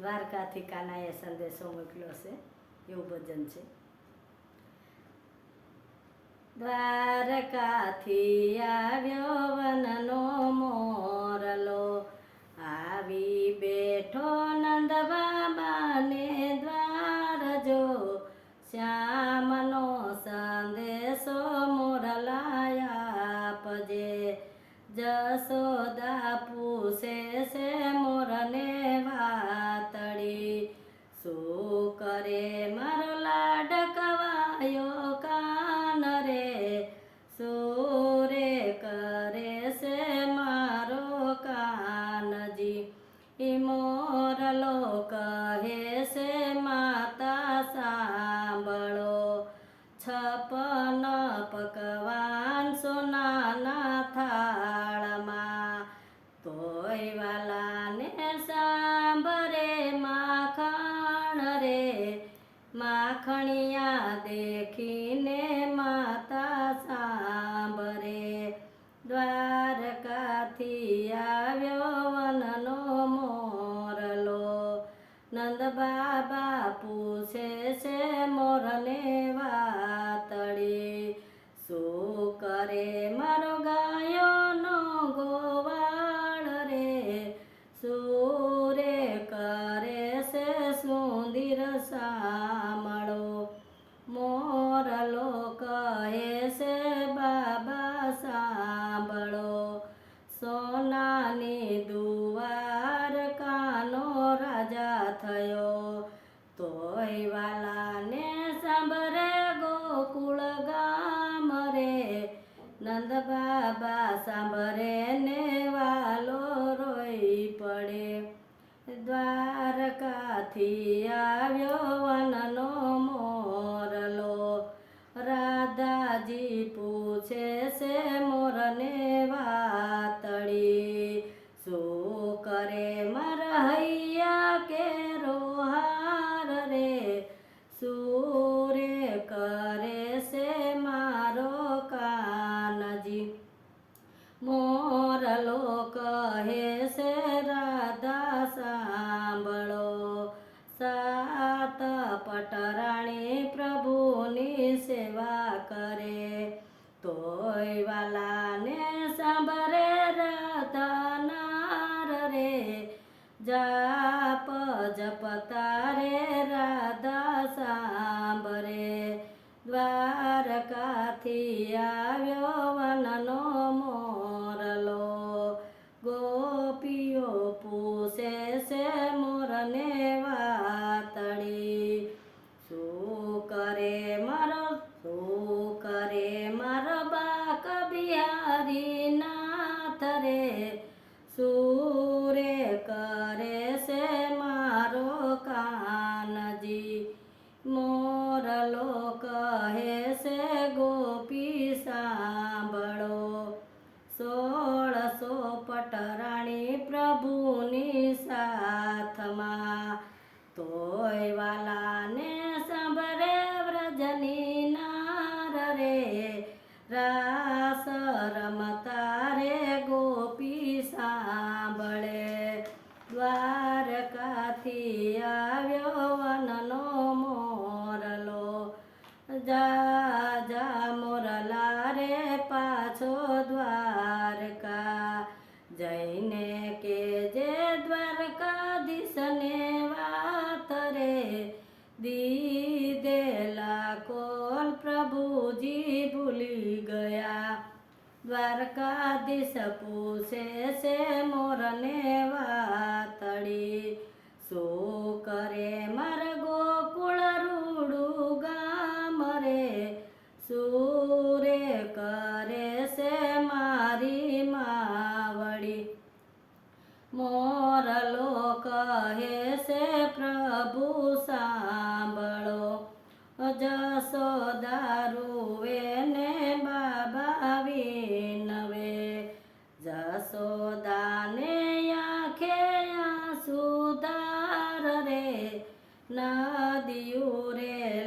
દ્વારકાથી કાનાએ સંદેશો મોકલ્યો છે. એવું ભજન છે. દ્વારકાથી આવ્યો વનનો મોરલો. આવી બેઠો નંદ બાબાને દ્વાર જો. શ્યામનો સંદેશો મોરલાયા પજે જસોદા છપન પકવાન સોનાના થાળમાં. તોય વાલાને સાંભરે માખણ રે. માખણિયા દેખીને માતા સાંભરે દ્વારકાથી આવ્યો વનનો મોરલો. નંદ બાબા પૂછે છે મોરને સુંદર દ્વારકાથી આવ્યો વનનો મોરલો. રાધાજી પૂછે છે મોરને દ્વારકાથી આવ્યો વનનો મોરલો. ગોપીઓ પૂછે છે મોરને વાતડી. શું કરે મારો, શું કરે મારો બાક બિહારી નાથ રે તોય વાલાને સાંભળે વ્રજની નાર રે. રાસ રમતા રે ગોપી સાંભળે. દ્વારકાથી આવ્યો વનનો મોરલો. જા જા મોરલા રે પાછો દ્વારકા. જઈને પૂછે છે મોરને વાતળી. શું કરે માર ગોકુળ રૂડું ગામ રે? સુરે કરે છે મારી માવડી? મોરલો કહે છે, પ્રભુ, સાંભળો. જસો દારૂ બાબા જસોદાને આંખે સુધાર રે નદીયું રે